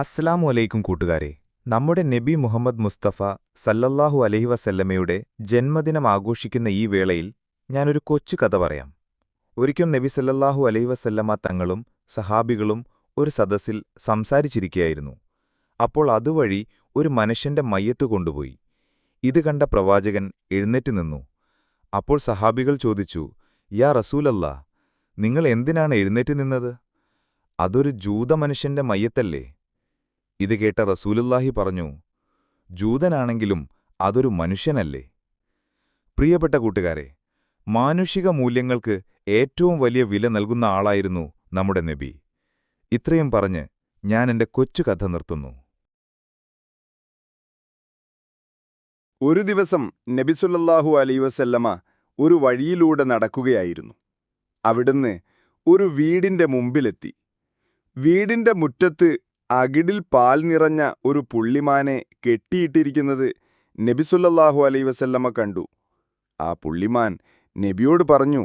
അസ്സലാമു അലൈക്കും കൂട്ടുകാരെ. നമ്മുടെ നബി മുഹമ്മദ് മുസ്തഫ സല്ലല്ലാഹു അലൈഹി വസല്ലമയുടെ ജന്മദിനം ആഘോഷിക്കുന്ന ഈ വേളയിൽ ഞാനൊരു കൊച്ചു കഥ പറയാം. ഒരിക്കൽ നബി സല്ലല്ലാഹു അലൈഹി വസല്ലമ തങ്ങളും സഹാബികളും ഒരു സദസ്സിൽ സംസാരിച്ചിരിക്കുകയായിരുന്നു. അപ്പോൾ അതുവഴി ഒരു മനുഷ്യന്റെ മയ്യത്ത് കൊണ്ടുപോയി. ഇത് കണ്ട പ്രവാചകൻ എഴുന്നേറ്റ് നിന്നു. അപ്പോൾ സഹാബികൾ ചോദിച്ചു യാ റസൂലല്ലാ നിങ്ങൾ എന്തിനാണ് എഴുന്നേറ്റ് നിന്നത്? അതൊരു ജൂത മനുഷ്യന്റെ മയ്യത്തല്ലേ? ഇത് കേട്ട റസൂലുല്ലാഹി പറഞ്ഞു ജൂതനാണെങ്കിലും അതൊരു മനുഷ്യനല്ലേ? പ്രിയപ്പെട്ട കൂട്ടുകാരെ മാനുഷിക മൂല്യങ്ങൾക്ക് ഏറ്റവും വലിയ വില നൽകുന്ന ആളായിരുന്നു നമ്മുടെ നബി. ഇത്രയും പറഞ്ഞ് ഞാൻ എന്റെ കൊച്ചു കഥ നിർത്തുന്നു. ഒരു ദിവസം നബിസുല്ലാഹു അലൈ വസല്ലമ ഒരു വഴിയിലൂടെ നടക്കുകയായിരുന്നു. അവിടുന്ന് ഒരു വീടിന്റെ മുമ്പിലെത്തി. വീടിന്റെ മുറ്റത്ത് അകിടിൽ പാൽ നിറഞ്ഞ ഒരു പുള്ളിമാനെ കെട്ടിയിട്ടിരിക്കുന്നത് നബിസുല്ലാഹു അലൈ വസല്ലമ്മ കണ്ടു. ആ പുള്ളിമാൻ നബിയോട് പറഞ്ഞു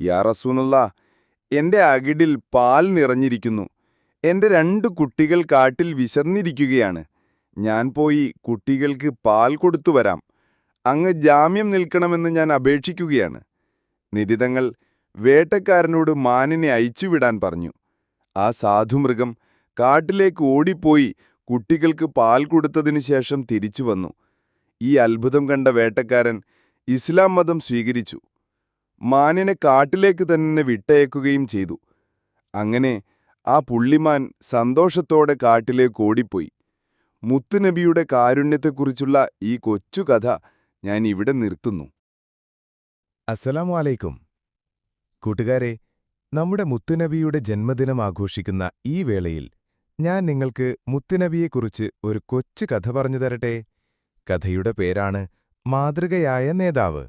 യാ റസൂനുള്ള എന്റെ അകിടിൽ പാൽ നിറഞ്ഞിരിക്കുന്നു. എന്റെ രണ്ട് കുട്ടികൾ കാട്ടിൽ വിശർന്നിരിക്കുകയാണ് ഞാൻ പോയി കുട്ടികൾക്ക് പാൽ കൊടുത്തു വരാം. അങ്ങ് ജാമ്യം നിൽക്കണമെന്ന് ഞാൻ അപേക്ഷിക്കുകയാണ്. നിതിതങ്ങൾ വേട്ടക്കാരനോട് മാനിനെ അയച്ചുവിടാൻ പറഞ്ഞു. ആ സാധുമൃഗം കാട്ടിലേക്ക് ഓടിപ്പോയി കുട്ടികൾക്ക് പാൽ കൊടുത്തതിനു ശേഷം തിരിച്ചു വന്നു. ഈ അത്ഭുതം കണ്ട വേട്ടക്കാരൻ ഇസ്ലാം മതം സ്വീകരിച്ചു. മാനിനെ കാട്ടിലേക്ക് തന്നെ വിട്ടയക്കുകയും ചെയ്തു. അങ്ങനെ ആ പുള്ളിമാൻ സന്തോഷത്തോടെ കാട്ടിലേക്ക് ഓടിപ്പോയി. മുത്തുനബിയുടെ കാരുണ്യത്തെക്കുറിച്ചുള്ള ഈ കൊച്ചു കഥ ഞാൻ ഇവിടെ നിർത്തുന്നു. അസ്സലാമു അലൈക്കും. കൂട്ടുകാരെ നമ്മുടെ മുത്തുനബിയുടെ ജന്മദിനം ആഘോഷിക്കുന്ന ഈ വേളയിൽ ഞാൻ നിങ്ങൾക്ക് മുത്തുനബിയെക്കുറിച്ച് ഒരു കൊച്ചു കഥ പറഞ്ഞു തരട്ടെ? കഥയുടെ പേരാണ് മാതൃകയായ നേതാവ്.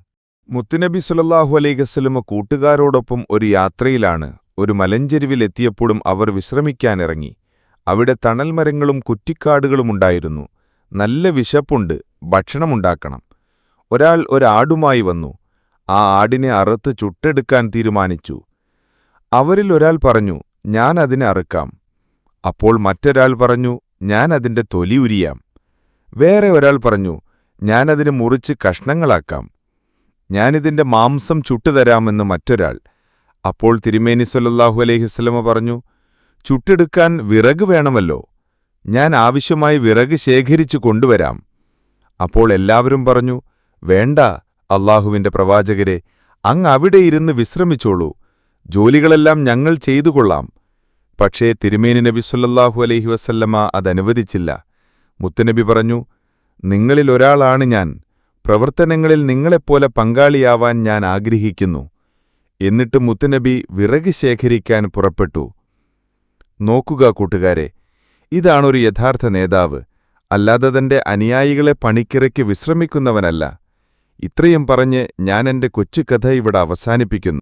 മുത്തുനബി സുലല്ലാഹു അലൈഹസ്ലമ കൂട്ടുകാരോടൊപ്പം ഒരു യാത്രയിലാണ്. ഒരു മലഞ്ചെരുവിലെത്തിയപ്പോഴും അവർ വിശ്രമിക്കാനിറങ്ങി. അവിടെ തണൽമരങ്ങളും കുറ്റിക്കാടുകളുമുണ്ടായിരുന്നു നല്ല വിശപ്പുണ്ട്. ഭക്ഷണമുണ്ടാക്കണം. ഒരാൾ ഒരാടുമായി വന്നു. ആ ആടിനെ അറുത്ത് ചുട്ടെടുക്കാൻ തീരുമാനിച്ചു. അവരിൽ ഒരാൾ പറഞ്ഞു ഞാൻ അതിനെ അറുക്കാം. അപ്പോൾ മറ്റൊരാൾ പറഞ്ഞു ഞാൻ അതിന്റെ തൊലി ഉരിയാം വേറെ ഒരാൾ പറഞ്ഞു ഞാനതിന് മുറിച്ച് കഷ്ണങ്ങളാക്കാം. ഞാനിതിന്റെ മാംസം ചുട്ടുതരാമെന്ന് മറ്റൊരാൾ. അപ്പോൾ തിരുമേനി സൊല്ലാഹു അലൈഹിസ്ലമ പറഞ്ഞു ചുട്ടെടുക്കാൻ വിറക് വേണമല്ലോ. ഞാൻ ആവശ്യമായി വിറക് ശേഖരിച്ചു കൊണ്ടുവരാം. അപ്പോൾ എല്ലാവരും പറഞ്ഞു വേണ്ട അള്ളാഹുവിന്റെ പ്രവാചകരെ അങ്ങ് അവിടെ ഇരുന്ന് വിശ്രമിച്ചോളൂ. ജോലികളെല്ലാം ഞങ്ങൾ ചെയ്തുകൊള്ളാം. പക്ഷേ തിരുമേനി നബി സല്ലാഹു അലൈഹി വസല്ലമ്മ അതനുവദിച്ചില്ല. മുത്തുനബി പറഞ്ഞു നിങ്ങളിൽ ഒരാളാണ് ഞാൻ. പ്രവർത്തനങ്ങളിൽ നിങ്ങളെപ്പോലെ പങ്കാളിയാവാൻ ഞാൻ ആഗ്രഹിക്കുന്നു. എന്നിട്ട് മുത്തുനബി വിറക് ശേഖരിക്കാൻ പുറപ്പെട്ടു. നോക്കുക കൂട്ടുകാരെ ഇതാണൊരു യഥാർത്ഥ നേതാവ്. അല്ലാതെ തന്റെ അനുയായികളെ പണിക്കിറക്കി വിശ്രമിക്കുന്നവനല്ല. ഇത്രയും പറഞ്ഞ് ഞാൻ എന്റെ കൊച്ചുകഥ ഇവിടെ അവസാനിപ്പിക്കുന്നു.